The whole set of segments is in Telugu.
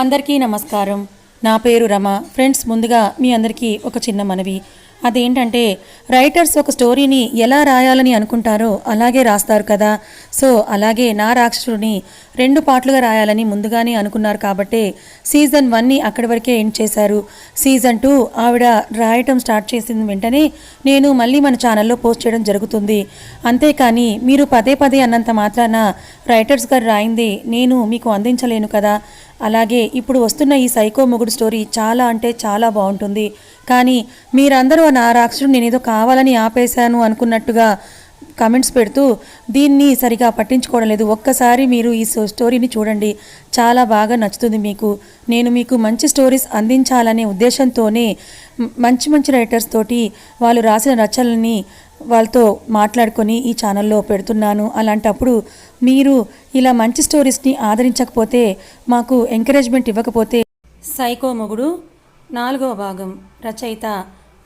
అందరికీ నమస్కారం. నా పేరు రమ. ఫ్రెండ్స్ ముందుగా మీ అందరికీ ఒక చిన్న మనవి. అదేంటంటే రైటర్స్ ఒక స్టోరీని ఎలా రాయాలని అనుకుంటారో అలాగే రాస్తారు కదా. సో అలాగే నా రాక్షసుడిని రెండు పాటలుగా రాయాలని ముందుగానే అనుకున్నారు కాబట్టే సీజన్ వన్ని అక్కడి వరకే ఎండ్ చేశారు. సీజన్ టూ ఆవిడ రాయటం స్టార్ట్ చేసిన వెంటనే నేను మళ్ళీ మన ఛానల్లో పోస్ట్ చేయడం జరుగుతుంది. అంతేకాని మీరు పదే పదే అన్నంత మాత్రాన రైటర్స్ గారు రాయింది నేను మీకు అందించలేను కదా. అలాగే ఇప్పుడు వస్తున్న ఈ సైకో మొగుడు స్టోరీ చాలా అంటే చాలా బాగుంటుంది. కానీ మీరందరూ నా రాక్షసుడు నేనేదో కావాలని ఆపేశాను అనుకున్నట్టుగా కమెంట్స్ పెడుతూ దీన్ని సరిగా పట్టించుకోవడం లేదు. ఒక్కసారి మీరు ఈ స్టోరీని చూడండి. చాలా బాగా నచ్చుతుంది మీకు. నేను మీకు మంచి స్టోరీస్ అందించాలనే ఉద్దేశంతోనే మంచి మంచి రైటర్స్ తోటి వాళ్ళు రాసిన రచనల్ని వాళ్ళతో మాట్లాడుకొని ఈ ఛానల్లో పెడుతున్నాను. అలాంటప్పుడు మీరు ఇలా మంచి స్టోరీస్ని ఆదరించకపోతే మాకు ఎంకరేజ్మెంట్ ఇవ్వకపోతే. సైకో మొగుడు నాలుగవ భాగం రచయిత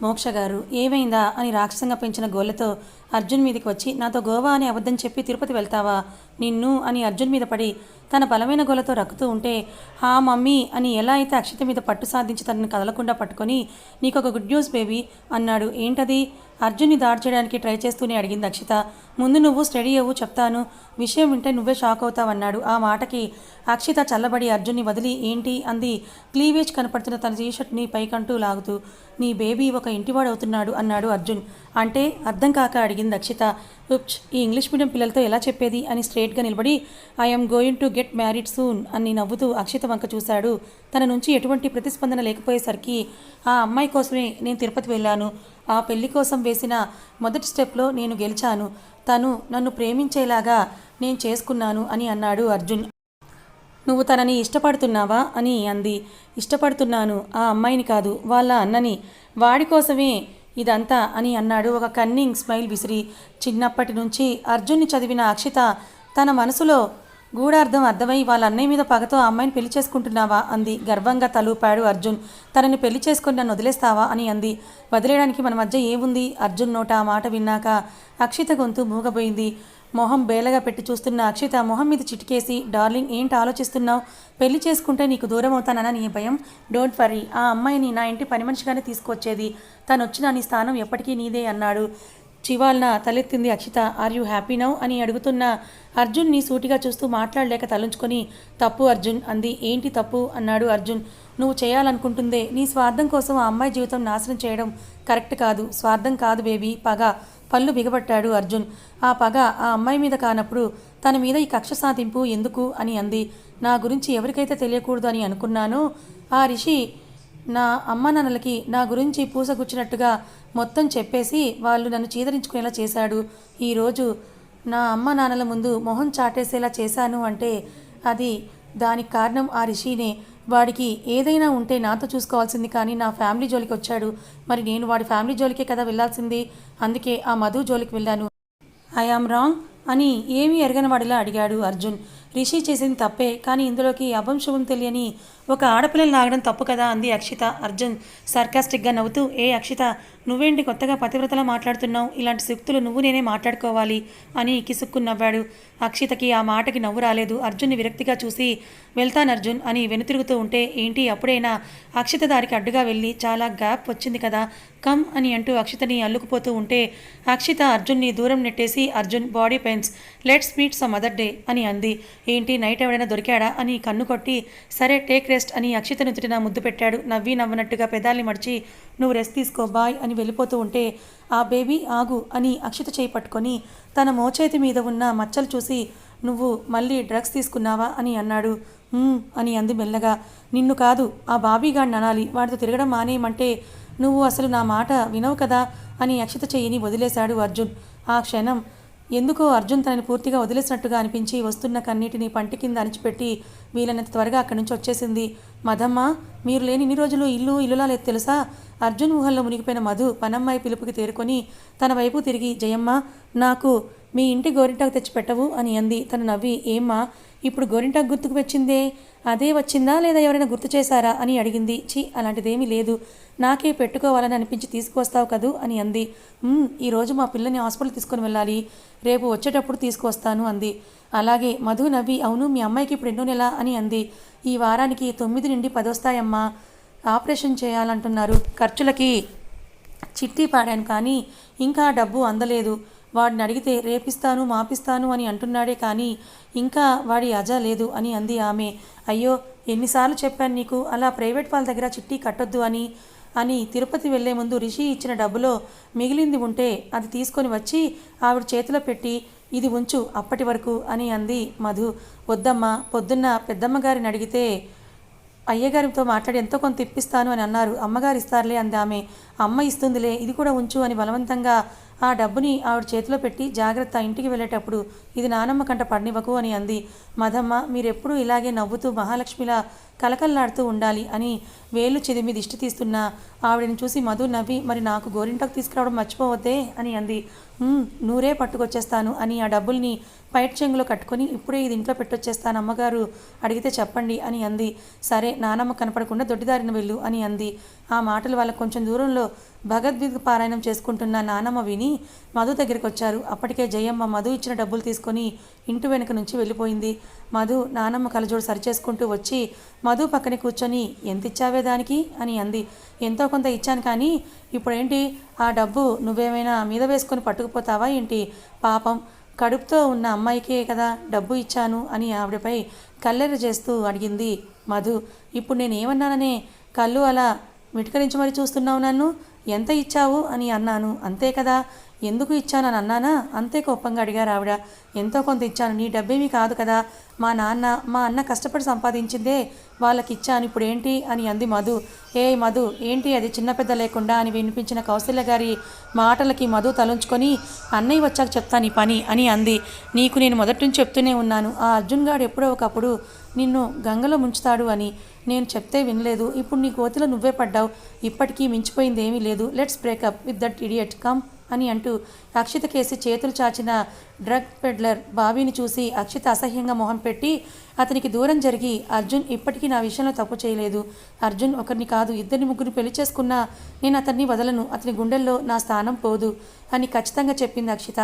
మోక్ష గారు ఏమైందా అని రాక్షసంగా పెంచిన గోళ్ళతో అర్జున్ మీదకి వచ్చి నాతో గోవా అని అబద్ధం చెప్పి తిరుపతి వెళ్తావా? నిన్ను అని అర్జున్ మీద పడి తన బలమైన గోలతో రక్కుతూ ఉంటే హా మమ్మీ అని ఎలా అయితే అక్షిత మీద పట్టు సాధించి తనని కదలకుండా పట్టుకొని నీకు ఒక గుడ్ న్యూస్ బేబీ అన్నాడు. ఏంటది? అర్జున్ని దాడి చేయడానికి ట్రై చేస్తూనే అడిగింది అక్షిత. ముందు నువ్వు స్టడీ అవ్వు చెప్తాను. విషయం వింటే నువ్వే షాక్ అవుతావన్నాడు. ఆ మాటకి అక్షిత చల్లబడి అర్జున్ని వదిలి ఏంటి? అంది. క్లీవేజ్ కనపడుతున్న తన టీషర్ట్ని పైకంటూ లాగుతూ నీ బేబీ ఒక ఇంటివాడు అవుతున్నాడు అన్నాడు అర్జున్. అంటే అర్థం కాక అడిగింది అక్షిత. ఉప్చ్ ఈ ఇంగ్లీష్ మీడియం పిల్లలతో ఎలా చెప్పేది? అని స్ట్రేట్గా నిలబడి I'm going to get married soon అని నవ్వుతూ అక్షిత వంక చూశాడు. తన నుంచి ఎటువంటి ప్రతిస్పందన లేకపోయేసరికి ఆ అమ్మాయి కోసమే నేను తిరుపతి వెళ్ళాను. ఆ పెళ్ళి కోసం వేసిన మొదటి స్టెప్లో నేను గెలిచాను. తను నన్ను ప్రేమించేలాగా నేను చేసుకున్నాను అని అన్నాడు అర్జున్. నువ్వు తనని ఇష్టపడుతున్నావా అని అంది. ఇష్టపడుతున్నాను ఆ అమ్మాయిని కాదు వాళ్ళ అన్నని. వాడి కోసమే ఇదంతా అని అన్నాడు ఒక కన్నింగ్ స్మైల్ విసిరి. చిన్నప్పటి నుంచి అర్జున్ని చదివిన అక్షిత తన మనసులో గూఢార్థం అర్థమై వాళ్ళ అన్నయ్య మీద పగతో ఆ అమ్మాయిని పెళ్ళి చేసుకుంటున్నావా? అంది. గర్వంగా తలూపాడు అర్జున్. తనని పెళ్ళి చేసుకుని నన్ను వదిలేస్తావా? అని అంది. వదిలేయడానికి మన మధ్య ఏముంది? అర్జున్ నోట ఆ మాట విన్నాక అక్షిత గొంతు మూగబోయింది. మొహం బేలగా పెట్టి చూస్తున్న అక్షిత మొహం మీద చిటికేసి డార్లింగ్ ఏంటి ఆలోచిస్తున్నావు? పెళ్ళి చేసుకుంటే నీకు దూరం అవుతానన్న నీ భయం? Don't worry. ఆ అమ్మాయిని నా ఇంటి పని మనిషిగానే తీసుకొచ్చేది. తను వచ్చిన నీ స్థానం ఎప్పటికీ నీదే అన్నాడు. చివాల్న తలెత్తింది Akshita. Are you happy now అని అడుగుతున్న అర్జున్ని సూటిగా చూస్తూ మాట్లాడలేక తలుంచుకొని తప్పు అర్జున్ అంది. ఏంటి తప్పు? అన్నాడు అర్జున్. నువ్వు చేయాలనుకుంటుందే. నీ స్వార్థం కోసం ఆ అమ్మాయి జీవితం నాశనం చేయడం కరెక్ట్ కాదు. స్వార్థం కాదు బేబీ. పగ. పళ్ళు బిగబట్టాడు అర్జున్. ఆ పగ ఆ అమ్మాయి మీద కానప్పుడు తన మీద ఈ కక్ష సాధింపు ఎందుకు? అని అంది. నా గురించి ఎవరికైతే తెలియకూడదు అని అనుకున్నానో ఆ రిషి నా అమ్మ నాన్నలకి నా గురించి పూసగుచ్చినట్టుగా మొత్తం చెప్పేసి వాళ్ళు నన్ను చీదరించుకునేలా చేశాడు. ఈరోజు నా అమ్మ నాన్నల ముందు మొహం చాటేసేలా చేశాను అంటే అది దానికి కారణం ఆ రిషినే. వాడికి ఏదైనా ఉంటే నాతో చూసుకోవాల్సింది కానీ నా ఫ్యామిలీ జోలికి వచ్చాడు. మరి నేను వాడి ఫ్యామిలీ జోలికే కదా వెళ్ళాల్సింది. అందుకే ఆ మధు జోలికి వెళ్ళాను. ఐ ఆమ్ రాంగ్ అని ఏమీ ఎరగని వాడిలా అడిగాడు అర్జున్. రిషి చేసింది తప్పే కానీ ఇందులోకి అభంశుభం తెలియని ఒక ఆడపిల్లని లాగడం తప్పు కదా అంది అక్షిత. అర్జున్ సర్కాస్టిక్గా నవ్వుతూ ఏ అక్షిత నువ్వేంటి కొత్తగా పతివ్రతలా మాట్లాడుతున్నావు? ఇలాంటి శక్తులు నువ్వు నేనే మాట్లాడుకోవాలి అని కిసుక్కు నవ్వాడు. అక్షితకి ఆ మాటకి నవ్వు రాలేదు. అర్జున్ని విరక్తిగా చూసి వెళ్తాను అర్జున్ అని వెనుతిరుగుతూ ఉంటే ఏంటి అప్పుడైనా? అక్షిత దారికి అడ్డుగా వెళ్ళి చాలా గ్యాప్ వచ్చింది కదా కమ్ అని అంటూ అక్షితని అల్లుకుపోతూ ఉంటే అక్షిత అర్జున్ని దూరం నెట్టేసి Arjun body pains let's meet some other day అని అంది. ఏంటి నైట్ ఎవడైనా దొరికాడా? అని కన్ను కొట్టి సరే టేక్ రెస్ట్ అని అక్షిత నుదుటిన ముద్దు పెట్టాడు. నవ్వి నవ్వనట్టుగా పెదాల్ని మడిచి నువ్వు రెస్ట్ తీసుకో బాయ్ అని వెళ్ళిపోతూ ఉంటే ఆ బేబీ ఆగు అని అక్షిత చేయి పట్టుకొని తన మోచేతి మీద ఉన్న మచ్చలు చూసి నువ్వు మళ్ళీ డ్రగ్స్ తీసుకున్నావా? అని అన్నాడు. అని అంది మెల్లగా. నిన్ను కాదు ఆ బాబీగాడిని అనాలి. వాడితో తిరగడం మానేయమంటే నువ్వు అసలు నా మాట వినవు కదా అని అక్షిత చెయ్యిని వదిలేశాడు అర్జున్. ఆ క్షణం ఎందుకో అర్జున్ తనని పూర్తిగా వదిలేసినట్టుగా అనిపించి వస్తున్న కన్నీటిని పంటి కింద అణిచిపెట్టి వీలైనంత త్వరగా అక్కడి నుంచి వచ్చేసింది. మధమ్మ మీరు లేని ఇన్ని రోజులు ఇల్లు ఇల్లులా లేదు తెలుసా? అర్జున్ ఊహల్లో మునిగిపోయిన మధు పనమ్మాయి పిలుపుకి తేరుకొని తన వైపు తిరిగి జయమ్మ నాకు మీ ఇంటి గోరింటాకు తెచ్చిపెట్టవు అని అంది. తను నవ్వి ఏమ్మా ఇప్పుడు గోరింటాకు గుర్తుకు వచ్చిందే? అదే వచ్చిందా లేదా ఎవరైనా గుర్తు చేశారా? అని అడిగింది. ఛీ అలాంటిదేమీ లేదు. నాకే పెట్టుకోవాలని అనిపించి తీసుకొస్తావు కదూ అని అంది. ఈరోజు మా పిల్లని హాస్పిటల్ తీసుకొని వెళ్ళాలి. రేపు వచ్చేటప్పుడు తీసుకొస్తాను అంది. అలాగే మధు నవ్వి అవును మీ అమ్మాయికి ఇప్పుడు ఎన్నో నెల అని అంది. ఈ వారానికి తొమ్మిది నుండి పది వస్తాయమ్మా ఆపరేషన్ చేయాలంటున్నారు. ఖర్చులకి చిట్టి పాడాను కానీ ఇంకా డబ్బు అందలేదు. వాడిని అడిగితే రేపిస్తాను మాపిస్తాను అని అంటున్నాడే కానీ ఇంకా వాడి అజా లేదు అని అంది ఆమె. అయ్యో ఎన్నిసార్లు చెప్పాను నీకు? అలా ప్రైవేట్ వాళ్ళ దగ్గర చిట్టి కట్టొద్దు అని అని తిరుపతి వెళ్ళే ముందు రిషి ఇచ్చిన డబ్బులో మిగిలింది ఉంటే అది తీసుకొని వచ్చి ఆవిడ చేతిలో పెట్టి ఇది ఉంచు అప్పటి వరకు అని అంది మధు. వద్దమ్మ పొద్దున్న పెద్దమ్మ గారిని అడిగితే అయ్యగారితో మాట్లాడి ఎంతో కొంత ఇప్పిస్తాను అని అన్నారు. అమ్మగారు ఇస్తారులే అంది ఆమె. అమ్మ ఇస్తుందిలే ఇది కూడా ఉంచు అని బలవంతంగా ఆ డబ్బుని ఆవిడ చేతిలో పెట్టి జాగ్రత్త ఇంటికి వెళ్ళేటప్పుడు ఇది నానమ్మ కంట పడినివ్వకు అని అంది. మదమ్మ మీరెప్పుడూ ఇలాగే నవ్వుతూ మహాలక్ష్మిలా కలకల్లాడుతూ ఉండాలి అని వేలు చెదిమి దిష్టి తీస్తున్న. ఆవిడని చూసి మధు నవ్వి మరి నాకు గోరింటాకు తీసుకురావడం మర్చిపోవద్దే అని అంది. నూరే పట్టుకొచ్చేస్తాను అని ఆ డబ్బుల్ని పైట్ చెంగులో కట్టుకొని ఇప్పుడే ఇది ఇంట్లో పెట్టొచ్చేస్తాను అమ్మగారు అడిగితే చెప్పండి అని అంది. సరే నానమ్మ కనపడకుండా దొడ్డిదారిన వెళ్ళు అని అంది. ఆ మాటలు వాళ్ళకు కొంచెం దూరంలో భగవద్గీత పారాయణం చేసుకుంటున్న నానమ్మ విని మధు దగ్గరికి వచ్చారు అప్పటికే జయమ్మ మధు ఇచ్చిన డబ్బులు తీసుకొని ఇంటి వెనుక నుంచి వెళ్ళిపోయింది. మధు నానమ్మ కలజోడు సరిచేసుకుంటూ వచ్చి మధు పక్కనే కూర్చొని ఎంత ఇచ్చావే దానికి? అని అంది. ఎంతో కొంత ఇచ్చాను కానీ ఇప్పుడేంటి? ఆ డబ్బు నువ్వేమైనా మీద వేసుకొని పట్టుకుపోతావా ఏంటి? పాపం కడుపుతో ఉన్న అమ్మాయికే కదా డబ్బు ఇచ్చాను అని ఆవిడపై కల్లెర చేస్తూ అడిగింది మధు. ఇప్పుడు నేను ఏమన్నాననే కళ్ళు అలా వెటుకరించి మరి చూస్తున్నావు నన్ను? ఎంత ఇచ్చావు? అని అన్నాను. అంతే కదా. ఎందుకు ఇచ్చానని అన్నానా? అంతే కోపంగా అడిగారు ఆవిడ. ఎంతో కొంత ఇచ్చాను. నీ డబ్బేమీ కాదు కదా. మా నాన్న మా అన్న కష్టపడి సంపాదించిందే. వాళ్ళకి ఇచ్చాను ఇప్పుడు ఏంటి అని అంది మధు. ఏ మధు ఏంటి అది చిన్న పెద్ద లేకుండా అని వినిపించిన కౌశల్య గారి మాటలకి మధు తలుంచుకొని అన్నయ్య వచ్చాక చెప్తాను ఈ పని అని అంది. నీకు నేను మొదటి నుంచి చెప్తూనే ఉన్నాను. ఆ అర్జున్ గాడు ఎప్పుడో ఒకప్పుడు నిన్ను గంగలో ముంచుతాడు అని నేను చెప్తే వినలేదు. ఇప్పుడు నీ కోతిలో నువ్వే పడ్డావు. ఇప్పటికీ మించిపోయింది ఏమీ లేదు. Let's break up with that idiot. Come. అని అంటూ అక్షిత కేసి చేతులు చాచిన డ్రగ్ పెడ్లర్ బాబీని చూసి అక్షిత అసహ్యంగా మొహం పెట్టి అతనికి దూరం జరిగి అర్జున్ ఇప్పటికీ నా విషయంలో తప్పు చేయలేదు. అర్జున్ ఒకరిని కాదు ఇద్దరిని ముగ్గురు పెళ్ళి చేసుకున్నా నేను అతన్ని వదలను. అతని గుండెల్లో నా స్థానం పోదు అని ఖచ్చితంగా చెప్పింది అక్షిత.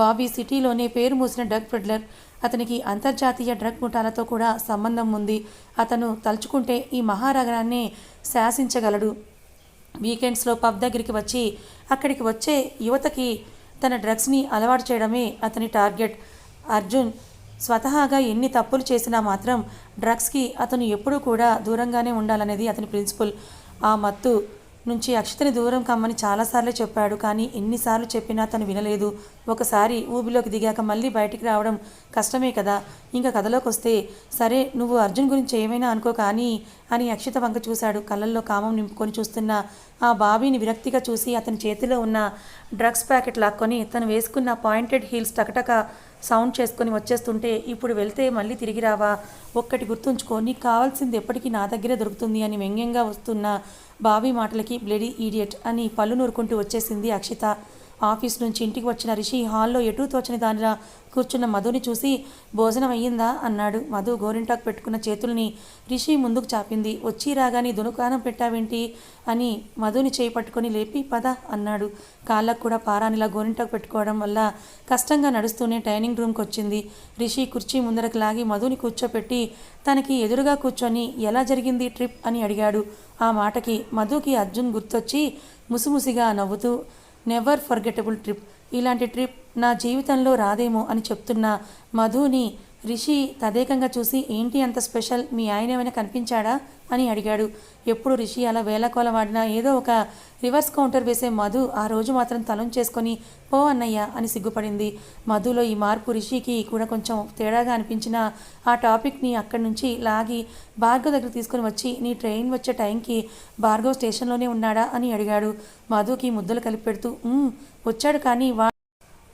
బాబీ సిటీలోనే పేరు మూసిన డ్రగ్ పెడ్లర్ అతనికి అంతర్జాతీయ డ్రగ్ ముఠాలతో కూడా సంబంధం ఉంది. అతను తలుచుకుంటే ఈ మహారగరాన్ని శాసించగలడు. వీకెండ్స్లో పబ్ దగ్గరికి వచ్చి అక్కడికి వచ్చే యువతకి తన డ్రగ్స్ని అలవాటు చేయడమే అతని టార్గెట్. అర్జున్ స్వతహాగా ఎన్ని తప్పులు చేసినా మాత్రం డ్రగ్స్కి అతను ఎప్పుడూ కూడా దూరంగానే ఉండాలనేది అతని ప్రిన్సిపల్. ఆ మత్తు నుంచి అక్షతని దూరం కమ్మని చాలాసార్లు చెప్పాడు కానీ ఎన్నిసార్లు చెప్పినా తను వినలేదు. ఒకసారి ఊబిలోకి దిగాక మళ్ళీ బయటికి రావడం కష్టమే కదా. ఇంకా కథలోకి వస్తే సరే నువ్వు అర్జున్ గురించి ఏమైనా అనుకో కానీ అని అక్షిత వంక చూశాడు. కళ్ళల్లో కామం నింపుకొని చూస్తున్న ఆ బాబీని విరక్తిగా చూసి అతని చేతిలో ఉన్న డ్రగ్స్ ప్యాకెట్ లాక్కొని తను వేసుకున్న పాయింటెడ్ హీల్స్ టకటక సౌండ్ చేసుకొని వచ్చేస్తుంటే ఇప్పుడు వెళ్తే మళ్ళీ తిరిగి రావా? ఒక్కటి గుర్తుంచుకో నీకు కావాల్సింది ఎప్పటికీ నా దగ్గరే దొరుకుతుంది అని వ్యంగ్యంగా వస్తున్న బావి మాటలకి బ్లడీ ఈడియట్ అని పళ్ళు నూరుకుంటూ వచ్చేసింది అక్షిత. ఆఫీస్ నుంచి ఇంటికి వచ్చిన రిషి హాల్లో ఎటూ తోచని దానిలా కూర్చున్న మధుని చూసి భోజనం అయ్యిందా? అన్నాడు. మధు గోరింటాకు పెట్టుకున్న చేతుల్ని రిషి ముందుకు చాపింది. వచ్చి రాగానే దునుకానం పెట్టావేంటి? అని మధుని చేయి పట్టుకొని లేపి పద అన్నాడు. కాళ్ళకు కూడా పారానిలా గోరింటాకు పెట్టుకోవడం వల్ల కష్టంగా నడుస్తూనే డైనింగ్ రూమ్కి వచ్చింది. రిషి కుర్చీ ముందరకు లాగి మధుని కూర్చోపెట్టి తనకి ఎదురుగా కూర్చొని ఎలా జరిగింది ట్రిప్? అని అడిగాడు. ఆ మాటకి మధుకి అర్జున్ గుర్తొచ్చి ముసిముసిగా నవ్వుతూ నెవర్ ఫర్గెటబుల్ ట్రిప్ ఇలాంటి ట్రిప్ నా జీవితంలో రాదేమో అని చెప్తున్న మధుని రిషి తదేకంగా చూసి ఏంటి అంత స్పెషల్? మీ ఆయన ఏమైనా కనిపించాడా? అని అడిగాడు. ఎప్పుడు రిషి అలా వేలకోల వాడినా ఏదో ఒక రివర్స్ కౌంటర్ వేసే మధు ఆ రోజు మాత్రం తలం చేసుకొని పో అన్నయ్య అని సిగ్గుపడింది. మధులో ఈ మార్పు రిషికి కూడా కొంచెం తేడాగా అనిపించిన ఆ టాపిక్ని అక్కడి నుంచి లాగి భార్గవ్ దగ్గర తీసుకొని వచ్చి నీ ట్రైన్ వచ్చే టైంకి భార్గవ్ స్టేషన్లోనే ఉన్నాడా? అని అడిగాడు. మధుకి ముద్దలు కలిపి పెడుతూ వచ్చాడు కానీ వా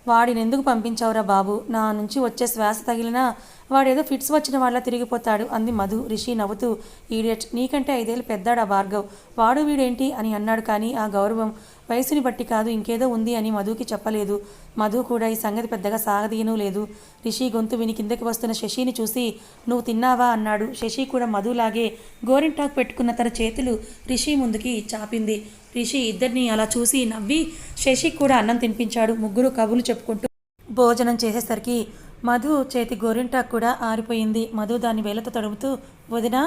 వాడిని ఎందుకు పంపించావురా బాబు? నా నుంచి వచ్చే శ్వాస తగిలినా వాడేదో ఫిట్స్ వచ్చిన వాళ్ళ తిరిగిపోతాడు అంది మధు. రిషి నవ్వుతూ ఈడియట్ నీకంటే ఐదేళ్ళు పెద్దాడా భార్గవ్? వాడు వీడేంటి? అని అన్నాడు కానీ ఆ గౌరవం వయసుని బట్టి కాదు ఇంకేదో ఉంది అని మధుకి చెప్పలేదు. మధు కూడా ఈ సంగతి పెద్దగా సాగదీయనూ లేదు. రిషి గొంతు విని కిందకి వస్తున్న శశిని చూసి నువ్వు తిన్నావా? అన్నాడు. శశి కూడా మధులాగే గోరింటాకు పెట్టుకున్న తన చేతులు రిషి ముందుకి చాపింది. రిషి ఇద్దరిని అలా చూసి నవ్వి శశి కూడా అన్నం తినిపించాడు. ముగ్గురు కబులు చెప్పుకుంటూ భోజనం చేసేసరికి మధు చేతి గోరింటాకు కూడా ఆరిపోయింది. మధు దాన్ని వేలతో తడుముతూ వదినా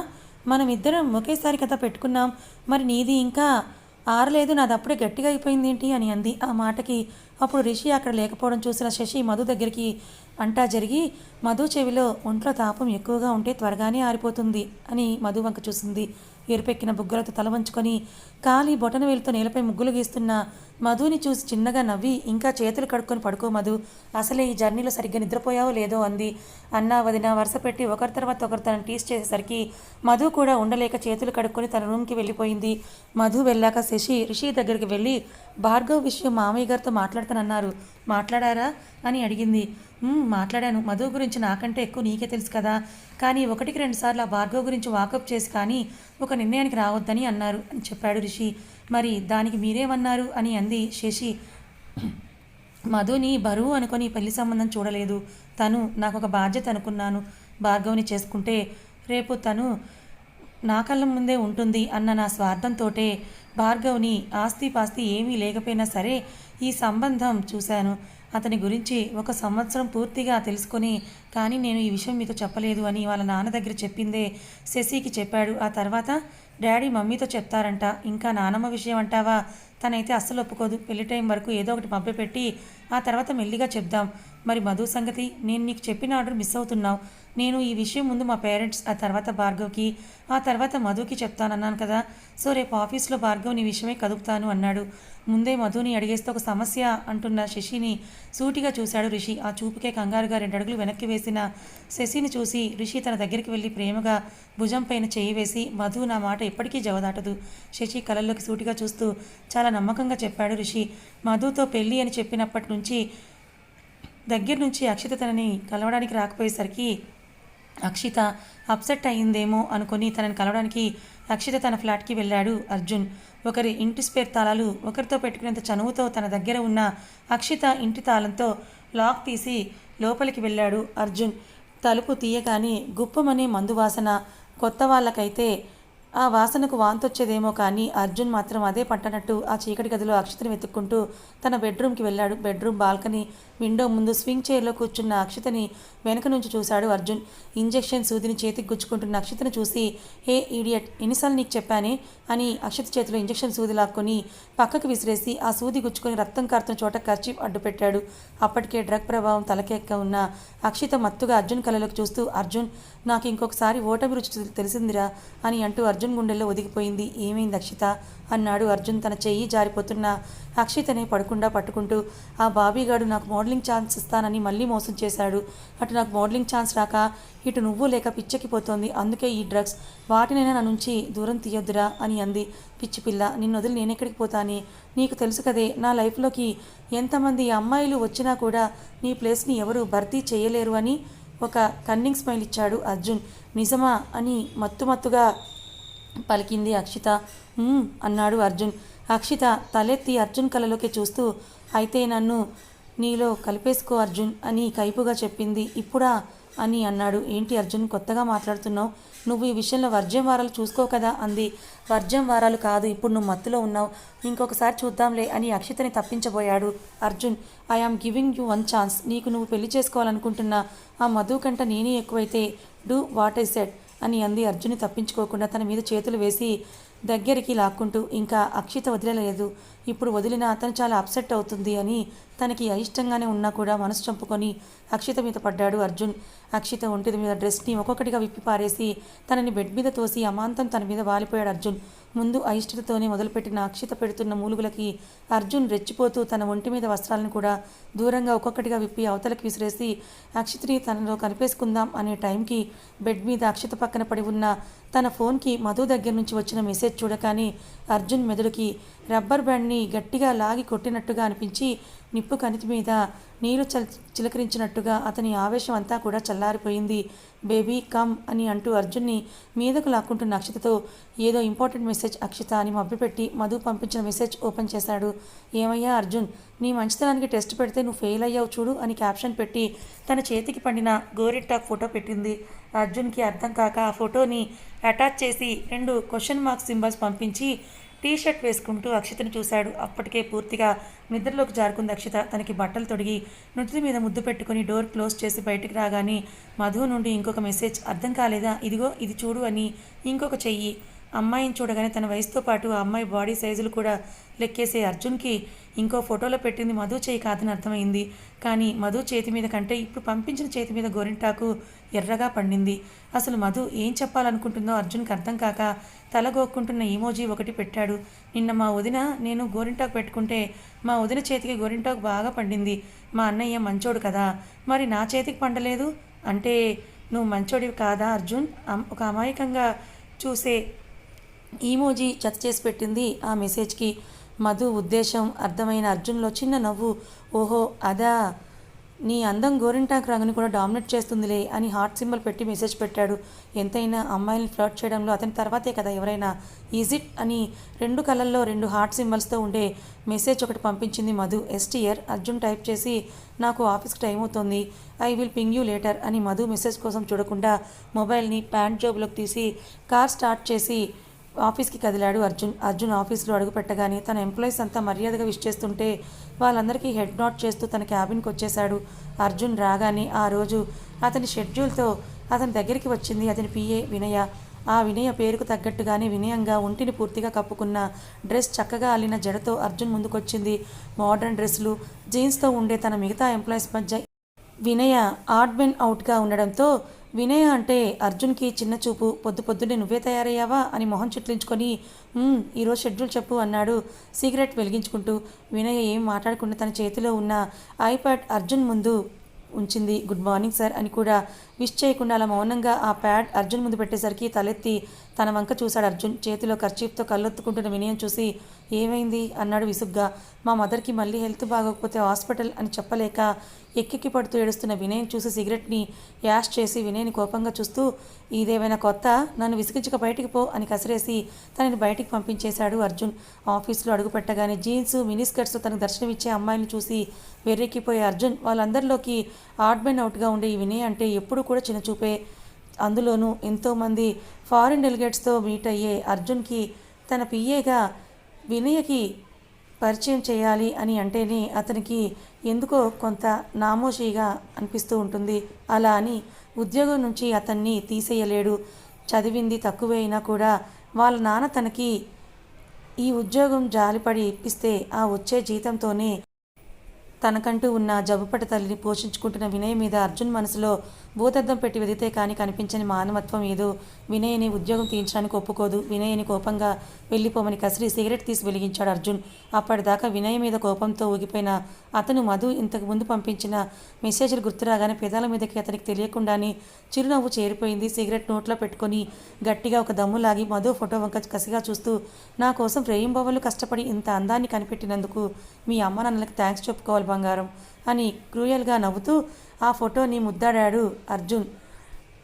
మనం ఇద్దరం ఒకేసారి కథ పెట్టుకున్నాం. మరి నీది ఇంకా ఆరలేదు. నాది అప్పుడే గట్టిగా అయిపోయింది ఏంటి అని అంది. ఆ మాటకి అప్పుడు రిషి అక్కడ లేకపోవడం చూసిన శశి మధు దగ్గరికి అంటా జరిగి మధు చెవిలో ఒంట్లో తాపం ఎక్కువగా ఉంటే త్వరగానే ఆరిపోతుంది అని మధు వంక చూసింది. ఎరుపెక్కిన బుగ్గలతో తల వంచుకొని కాలి బొటన వేలుతో నేలపై ముగ్గులు గీస్తున్న మధుని చూసి చిన్నగా నవ్వి ఇంకా చేతులు కడుక్కొని పడుకో మధు. అసలే ఈ జర్నీలో సరిగ్గా నిద్రపోయావో లేదో అంది. అన్నా వదిన వరుస పెట్టి ఒకరి తర్వాత ఒకరు తనని టీస్ చేసేసరికి మధు కూడా ఉండలేక చేతులు కడుక్కొని తన రూమ్కి వెళ్ళిపోయింది. మధు వెళ్ళాక శశి రిషి దగ్గరికి వెళ్ళి భార్గవ్ విషయం మామయ్య గారితో మాట్లాడతానన్నారు. మాట్లాడారా? అని అడిగింది. మాట్లాడాను. మధు గురించి నాకంటే ఎక్కువ నీకే తెలుసు కదా. కానీ ఒకటికి రెండు సార్లు ఆ భార్గవ్ గురించి వాకప్ చేసి కానీ ఒక నిర్ణయానికి రావద్దని అన్నారు అని చెప్పాడు రిషి. మరి దానికి మీరేమన్నారు? అని అంది శశి. మధుని బరువు అనుకొని పెళ్ళి సంబంధం చూడలేదు. తను నాకు ఒక బాధ్యత అనుకున్నాను. భార్గవుని చేసుకుంటే రేపు తను నా కళ్ళ ముందే ఉంటుంది అన్న నా స్వార్థంతోటే భార్గవ్ని ఆస్తి పాస్తి ఏమీ లేకపోయినా సరే ఈ సంబంధం చూశాను. అతని గురించి ఒక సంవత్సరం పూర్తిగా తెలుసుకొని కానీ నేను ఈ విషయం మీతో చెప్పలేదు అని వాళ్ళ నాన్న దగ్గర చెప్పిందే శశికి చెప్పాడు. ఆ తర్వాత డాడీ మమ్మీతో చెప్తారంట. ఇంకా నానమ్మ విషయం అంటావా? తనైతే అస్సలు ఒప్పుకోదు. పెళ్ళి టైం వరకు ఏదో ఒకటి పంపిపెట్టి ఆ తర్వాత మెల్లిగా చెప్దాం. మరి మధు సంగతి నేను నీకు చెప్పిన ఆర్డర్ మిస్ అవుతున్నావు. నేను ఈ విషయం ముందు మా పేరెంట్స్ ఆ తర్వాత భార్గవ్కి ఆ తర్వాత మధుకి చెప్తానన్నాను కదా. సో రేపు ఆఫీస్లో భార్గవ్ని నీ విషయమే కదుపుతాను అన్నాడు. ముందే మధుని అడిగేస్తే ఒక సమస్య అంటున్న శశిని సూటిగా చూశాడు రిషి. ఆ చూపుకే కంగారుగా రెండు అడుగులు వెనక్కి వేసిన శశిని చూసి రిషి తన దగ్గరికి వెళ్ళి ప్రేమగా భుజం పైన చేయి వేసి మధు నా మాట ఎప్పటికీ జవదాటదు. శశి కళల్లోకి సూటిగా చూస్తూ చాలా నమ్మకంగా చెప్పాడు రిషి. మధుతో పెళ్ళి అని చెప్పినప్పటి నుంచి దగ్గర నుంచి అక్షిత తనని కలవడానికి రాకపోయేసరికి అక్షిత అప్సెట్ అయ్యిందేమో అనుకొని తనని కలవడానికి అక్షిత తన ఫ్లాట్కి వెళ్ళాడు అర్జున్. ఒకరి ఇంటి స్పేర్ తాళాలు ఒకరితో పెట్టుకునేంత చనువుతో తన దగ్గర ఉన్న అక్షిత ఇంటి తాళంతో లాక్ తీసి లోపలికి వెళ్ళాడు అర్జున్. తలుపు తీయగానే గుప్పమనే మందు వాసన కొత్త వాళ్ళకైతే ఆ వాసనకు వాంతొచ్చేదేమో కానీ అర్జున్ మాత్రం అదే పట్టనట్టు ఆ చీకటి గదిలో అక్షతని వెతుక్కుంటూ తన బెడ్రూమ్కి వెళ్ళాడు. బెడ్రూమ్ బాల్కనీ విండో ముందు స్వింగ్ చైర్లో కూర్చున్న అక్షతని వెనక నుంచి చూశాడు అర్జున్. ఇంజెక్షన్ సూదిని చేతికి గుచ్చుకుంటున్న అక్షతను చూసి హే ఈడియట్ ఎన్నిసార్లు నీకు చెప్పానే? అని అక్షత చేతిలో ఇంజెక్షన్ సూది లాక్కొని పక్కకు విసిరేసి ఆ సూది గుచ్చుకొని రక్తం కారుతున్న చోట ఖర్చీ అడ్డుపెట్టాడు అప్పటికే డ్రగ్ ప్రభావం తలకెక్క ఉన్న అక్షిత మత్తుగా అర్జున్ కళ్ళలోకి చూస్తూ అర్జున్ నాకు ఇంకొకసారి ఓటమి రుచి తెలిసిందిరా అని అంటూ అర్జున్ గుండెల్లో ఒదిగిపోయింది. ఏమైంది అక్షిత? అన్నాడు అర్జున్ తన చెయ్యి జారిపోతున్న అక్షితనే పడకుండా పట్టుకుంటూ. ఆ బాబీగాడు నాకు మోడలింగ్ ఛాన్స్ ఇస్తానని మళ్ళీ మోసం చేశాడు. అటు నాకు మోడలింగ్ ఛాన్స్ రాక ఇటు నువ్వు లేక పిచ్చెక్కిపోతోంది అందుకే ఈ డ్రగ్స్ వాటినైనా నా నుంచి దూరం తీయొద్దురా అని అంది. పిచ్చి పిల్ల నిన్ను వదిలి నేనెక్కడికి పోతాని? నీకు తెలుసు కదే నా లైఫ్లోకి ఎంతమంది అమ్మాయిలు వచ్చినా కూడా నీ ప్లేస్ని ఎవరు భర్తీ చేయలేరు అని ఒక కన్నింగ్ స్మైల్ ఇచ్చాడు అర్జున్. నిజమా అని మత్తుమత్తుగా పలికింది అక్షిత. అన్నాడు అర్జున్. అక్షిత తలెత్తి అర్జున్ కలలోకి చూస్తూ అయితే నన్ను నీలో కలిపేసుకో అర్జున్ అని కైపుగా చెప్పింది. ఇప్పుడా? అని అన్నాడు. ఏంటి అర్జున్ కొత్తగా మాట్లాడుతున్నావు. నువ్వు ఈ విషయంలో వర్జం వారాలు చూసుకో కదా అంది. వర్జం వారాలు కాదు ఇప్పుడు నువ్వు మత్తులో ఉన్నావు. ఇంకొకసారి చూద్దాంలే అని అక్షితని తప్పించబోయాడు Arjun. I am giving you one chance. నీకు నువ్వు పెళ్ళి చేసుకోవాలనుకుంటున్నా. ఆ మధు కంట నేనే ఎక్కువైతే. డూ వాట్ ఐ సెట్ అని అంది అర్జుని తప్పించుకోకుండా తన మీద చేతులు వేసి దగ్గరికి లాక్కుంటూ ఇంకా అక్షిత వదిలేలేదు. ఇప్పుడు వదిలిన అతను చాలా అప్సెట్ అవుతుంది అని తనకి అయిష్టంగానే ఉన్నా కూడా మనసు చంపుకొని అక్షిత మీద పడ్డాడు అర్జున్. అక్షిత ఒంటి మీద డ్రెస్ని ఒక్కొక్కటిగా విప్పి పారేసి తనని బెడ్ మీద తోసి అమాంతం తన మీద వాలిపోయాడు అర్జున్. ముందు అయిష్టతతోనే మొదలుపెట్టిన అక్షిత పెడుతున్న మూలుగులకి అర్జున్ రెచ్చిపోతూ తన ఒంటి మీద వస్త్రాలను కూడా దూరంగా ఒక్కొక్కటిగా విప్పి అవతలకి విసిరేసి అక్షితని తనలో కనిపేసుకుందాం అనే టైంకి బెడ్ మీద అక్షిత పక్కన పడి ఉన్న తన ఫోన్కి మధు దగ్గర నుంచి వచ్చిన మెసేజ్ చూడగానే అర్జున్ మెదడుకి రబ్బర్ బ్యాండ్ని గట్టిగా లాగి కొట్టినట్టుగా అనిపించి నిప్పు కణితి మీద నీరు చల్ చిలకరించినట్టుగా అతని ఆవేశం అంతా కూడా చల్లారిపోయింది. బేబీ కమ్ అని అంటూ అర్జున్ని మీదకు లాక్కుంటున్న అక్షితతో ఏదో ఇంపార్టెంట్ మెసేజ్ అక్షిత అని మభ్యపెట్టి మధు పంపించిన మెసేజ్ ఓపెన్ చేశాడు. ఏమయ్యా అర్జున్ నీ మంచితనానికి టెస్ట్ పెడితే నువ్వు ఫెయిల్ అయ్యావు చూడు అని క్యాప్షన్ పెట్టి తన చేతికి పండిన గోరిటాక్ ఫోటో పెట్టింది. అర్జున్కి అర్థం కాక ఆ ఫోటోని అటాచ్ చేసి రెండు క్వశ్చన్ మార్క్ సింబల్స్ పంపించి టీ షర్ట్ వేసుకుంటూ అక్షితను చూశాడు. అప్పటికే పూర్తిగా నిద్రలోకి జారుకుంది అక్షిత. తనకి బట్టలు తొడిగి నుదుటి మీద ముద్దు పెట్టుకుని డోర్ క్లోజ్ చేసి బయటికి రాగానే మధు నుండి ఇంకొక మెసేజ్ అర్థం కాలేదా? ఇదిగో ఇది చూడు అని ఇంకొక చెయ్యి. అమ్మాయిని చూడగానే తన వయసుతో పాటు ఆ అమ్మాయి బాడీ సైజులు కూడా లెక్కేసే అర్జున్కి ఇంకో ఫోటోలో పెట్టింది మధు చేయి కాదని అర్థమైంది. కానీ మధు చేతి మీద కంటే ఇప్పుడు పంపించిన చేతి మీద గోరింటాకు ఎర్రగా పండింది. అసలు మధు ఏం చెప్పాలనుకుంటుందో అర్జున్కి అర్థం కాక తలగోక్కుంటున్న ఈమోజీ ఒకటి పెట్టాడు. నిన్న మా వదిన నేను గోరింటాకు పెట్టుకుంటే మా వదిన చేతికి గోరింటాకు బాగా పండింది. మా అన్నయ్య మంచోడు కదా. మరి నా చేతికి పండలేదు? అంటే నువ్వు మంచోడివి కాదా అర్జున్? అమ్- ఒక అమాయకంగా చూసే ఈమోజీ జత చేసి పెట్టింది ఆ మెసేజ్కి. మధు ఉద్దేశం అర్థమైన అర్జున్లో చిన్న నవ్వు. ఓహో అదా? నీ అందం గోరింటాక్ రంగుని కూడా డామినేట్ చేస్తుందిలే అని హార్ట్ సింబల్ పెట్టి మెసేజ్ పెట్టాడు. ఎంతైనా అమ్మాయిని ఫ్లర్ట్ చేయడంలో అతని తర్వాతే కదా ఎవరైనా. ఈజిట్ అని రెండు కళ్ళల్లో రెండు హార్ట్ సింబల్స్తో ఉండే మెసేజ్ ఒకటి పంపించింది మధు. ఎస్టీఆర్ అర్జున్ టైప్ చేసి నాకు ఆఫీస్కి టైం అవుతుంది. I will ping you later అని మధు మెసేజ్ కోసం చూడకుండా మొబైల్ని ప్యాంట్ జోబులోకి తీసి కార్ స్టార్ట్ చేసి ఆఫీస్కి కదిలాడు అర్జున్. అర్జున్ ఆఫీస్లో అడుగుపెట్టగానే తన ఎంప్లాయీస్ అంతా మర్యాదగా విష్ చేస్తుంటే వాళ్ళందరికీ హెడ్ నాట్ చేస్తూ తన క్యాబిన్కి వచ్చేశాడు. అర్జున్ రాగానే ఆ రోజు అతని షెడ్యూల్తో అతని దగ్గరికి వచ్చింది అతని పిఏ వినయ. ఆ వినయ పేరుకు తగ్గట్టుగానే వినయంగా ఒంటిని పూర్తిగా కప్పుకున్న డ్రెస్ చక్కగా అల్లిన జడతో అర్జున్ ముందుకొచ్చింది. మోడర్న్ డ్రెస్సులు జీన్స్తో ఉండే తన మిగతా ఎంప్లాయీస్ మధ్య వినయ ఆడ్మెన్ అవుట్గా ఉండడంతో వినయ అంటే అర్జున్కి చిన్న చూపు పొద్దు పొద్దున్నే నువ్వే తయారయ్యావా? అని మొహం చిట్లించుకొని ఈరోజు షెడ్యూల్ చెప్పు అన్నాడు సిగరెట్ వెలిగించుకుంటూ. వినయ ఏం మాట్లాడకుండా తన చేతిలో ఉన్న ఐప్యాడ్ అర్జున్ ముందు ఉంచింది. గుడ్ మార్నింగ్ సార్ అని కూడా విష్ చేయకుండా అలా మౌనంగా ఆ ప్యాడ్ అర్జున్ ముందు పెట్టేసరికి తలెత్తి తన వంక చూశాడు అర్జున్. చేతిలో ఖర్చీఫ్తో కళ్ళొత్తుకుంటున్న వినయం చూసి ఏమైంది? అన్నాడు విసుగ్గా. మా మదర్కి మళ్ళీ హెల్త్ బాగోకపోతే హాస్పిటల్ అని చెప్పలేక ఎక్కికి పడుతూ ఏడుస్తున్న వినయ్ని చూసి సిగరెట్ని యాష్ చేసి వినయ్ని కోపంగా చూస్తూ ఇదేమైనా కొత్త? నన్ను విసిగించక బయటికి పో అని కసిరేసి తనని బయటికి పంపించేశాడు అర్జున్. ఆఫీస్లో అడుగుపెట్టగానే జీన్స్ మినీ స్కర్ట్స్ తనకు దర్శనమిచ్చే అమ్మాయిని చూసి వెర్రెక్కిపోయే అర్జున్. వాళ్ళందరిలోకి ఆడ్మెన్ అవుట్గా ఉండే ఈ వినయ్ అంటే ఎప్పుడు కూడా చిన్న చూపే అందులోనూ ఎంతోమంది ఫారిన్ డెలిగేట్స్తో మీట్ అయ్యే అర్జున్కి తన పిఏగా వినయకి పరిచయం చేయాలి అని అంటేనే అతనికి ఎందుకో కొంత నామోషిగా అనిపిస్తూ ఉంటుంది. అలా అని ఉద్యోగం నుంచి అతన్ని తీసేయలేడు. చదివింది తక్కువే అయినా కూడా వాళ్ళ నాన్న తనకి ఈ ఉద్యోగం జాలిపడి ఇప్పిస్తే ఆ వచ్చే జీతంతోనే తనకంటూ ఉన్న జబ్బుపట తల్లిని పోషించుకుంటున్న వినయ్ మీద అర్జున్ మనసులో భూతద్దం పెట్టి వెదితే కానీ కనిపించని మానవత్వం ఏదో. వినయ్ని ఉద్యోగం తీయించడానికి ఒప్పుకోదు. వినయ్ని కోపంగా వెళ్ళిపోమని కసిరి సిగరెట్ తీసి వెలిగించాడు అర్జున్. అప్పటిదాకా వినయ్ మీద కోపంతో ఊగిపోయిన అతను మధు ఇంతకు ముందు పంపించిన మెసేజ్లు గుర్తురాగానే పెదాల మీదకి అతనికి తెలియకుండానే చిరునవ్వు చేరిపోయింది. సిగరెట్ నోట్లో పెట్టుకొని గట్టిగా ఒక దమ్ము లాగి మధు ఫోటో వంక కసిగా చూస్తూ నా కోసం ప్రేయింబవళ్ళు కష్టపడి ఇంత అందాన్ని కనిపెట్టినందుకు మీ అమ్మ నాన్నలకు థ్యాంక్స్ చెప్పుకోవాలి బంగారం అని క్రూయల్గా నవ్వుతూ ఆ ఫోటోని ముద్దాడాడు అర్జున్.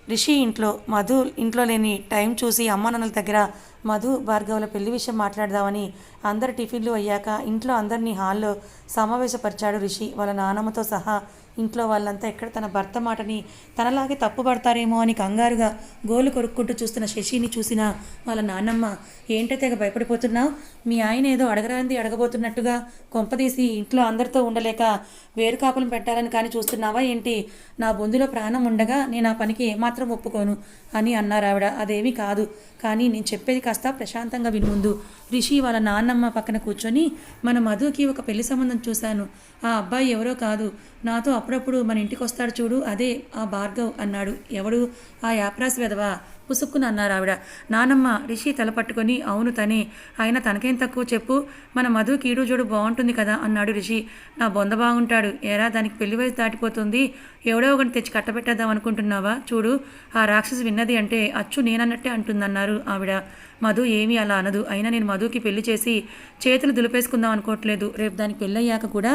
రిషి ఇంట్లో మధు ఇంట్లో లేని టైం చూసి అమ్మ నాన్నల దగ్గర మధు భార్గవుల పెళ్ళి విషయం మాట్లాడదామని అందరు టిఫిన్లు అయ్యాక ఇంట్లో అందరినీ హాల్లో సమావేశపరిచాడు రిషి. వాళ్ళ నానమ్మతో సహా ఇంట్లో వాళ్ళంతా ఎక్కడ తన భర్త మాటని తనలాగే తప్పుపడతారేమో అని కంగారుగా గోలు కొరుక్కుంటూ చూస్తున్న శశిని చూసిన వాళ్ళ నాన్నమ్మ ఏంటో తెగ భయపడిపోతున్నావు? మీ ఆయన ఏదో అడగరాంది అడగబోతున్నట్టుగా కొంపదీసి ఇంట్లో అందరితో ఉండలేక వేరు కాపులం పెట్టాలని కానీ చూస్తున్నావా ఏంటి? నా బొందులో ప్రాణం ఉండగా నేను ఆ పనికి ఏమాత్రం ఒప్పుకోను అని అన్నారు ఆవిడ. అదేమీ కాదు. కానీ నేను చెప్పేది కాస్త ప్రశాంతంగా వినుముందు రిషి వాళ్ళ నాన్నమ్మ పక్కన కూర్చొని మన మధుకి ఒక పెళ్ళి సంబంధం చూశాను. ఆ అబ్బాయి ఎవరో కాదు. నాతో అప్పుడప్పుడు మన ఇంటికి వస్తాడు చూడు అదే ఆ భార్గవ్ అన్నాడు. ఎవడు? ఆ యాప్రాస్ వెదవా పుసుక్కున అన్నారు ఆవిడ. నానమ్మ రిషి తలపట్టుకొని అవును తనే. ఆయన తనకేం తక్కువ చెప్పు? మన మధు కీడు జోడు బాగుంటుంది కదా అన్నాడు రిషి. నా బొంద బాగుంటాడు ఏరా దానికి పెళ్ళి వయసు దాటిపోతుంది. ఎవడో ఒకటి తెచ్చి కట్టబెట్టేద్దాం అనుకుంటున్నావా? చూడు ఆ రాక్షసి విన్నది అంటే అచ్చు నేనన్నట్టే అంటుందన్నారు ఆవిడ. మధు ఏమీ అలా అనదు. అయినా నేను మధుకి పెళ్ళి చేసి చేతులు దులిపేసుకుందాం అనుకోవట్లేదు. రేపు దానికి పెళ్ళయ్యాక కూడా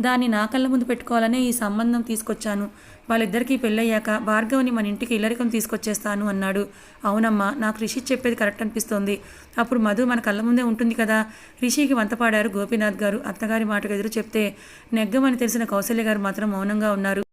దాన్ని నా కళ్ళ ముందు పెట్టుకోవాలనే ఈ సంబంధం తీసుకొచ్చాను. వాళ్ళిద్దరికీ పెళ్ళయ్యాక భార్గవ్ని మన ఇంటికి ఇల్లరికం తీసుకొచ్చేస్తాను అన్నాడు. అవునమ్మా నాకు రిషి చెప్పేది కరెక్ట్ అనిపిస్తోంది. అప్పుడు మధు మన కళ్ళ ముందే ఉంటుంది కదా. రిషికి వంతపాడారు గోపీనాథ్ గారు. అత్తగారి మాటకు ఎదురు చెప్తే నెగ్గమని తెలిసిన కౌశల్య గారు మాత్రం మౌనంగా ఉన్నారు.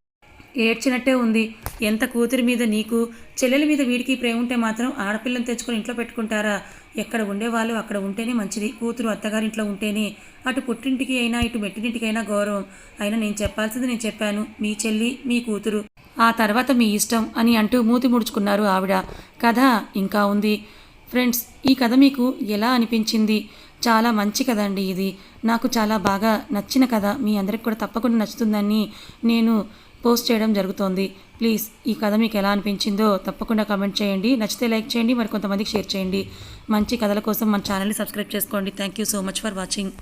ఏడ్చినట్టే ఉంది. ఎంత కూతురి మీద నీకు చెల్లెల మీద వీడికి ప్రేమ ఉంటే మాత్రం ఆడపిల్లని తెచ్చుకొని ఇంట్లో పెట్టుకుంటారా? ఎక్కడ ఉండేవాళ్ళు అక్కడ ఉంటేనే మంచిది. కూతురు అత్తగారింట్లో ఉంటేనే. అటు పుట్టింటికి అయినా ఇటు మెట్టినింటికైనా గౌరవం. అయినా నేను చెప్పాల్సింది నేను చెప్పాను. మీ చెల్లి మీ కూతురు. ఆ తర్వాత మీ ఇష్టం అని అంటూ మూతి ముడుచుకున్నారు ఆవిడ. కథ ఇంకా ఉంది. ఫ్రెండ్స్ ఈ కథ మీకు ఎలా అనిపించింది? చాలా మంచి కథ అండి ఇది. నాకు చాలా బాగా నచ్చిన కథ. మీ అందరికి కూడా తప్పకుండా నచ్చుతుందని నేను పోస్ట్ చేయడం జరుగుతోంది. ప్లీజ్ ఈ కథ మీకు ఎలా అనిపించిందో తప్పకుండా కమెంట్ చేయండి. నచ్చితే లైక్ చేయండి మరి కొంతమందికి షేర్ చేయండి. మంచి కథల కోసం మన ఛానల్ని సబ్స్క్రైబ్ చేసుకోండి. Thank you so much for watching.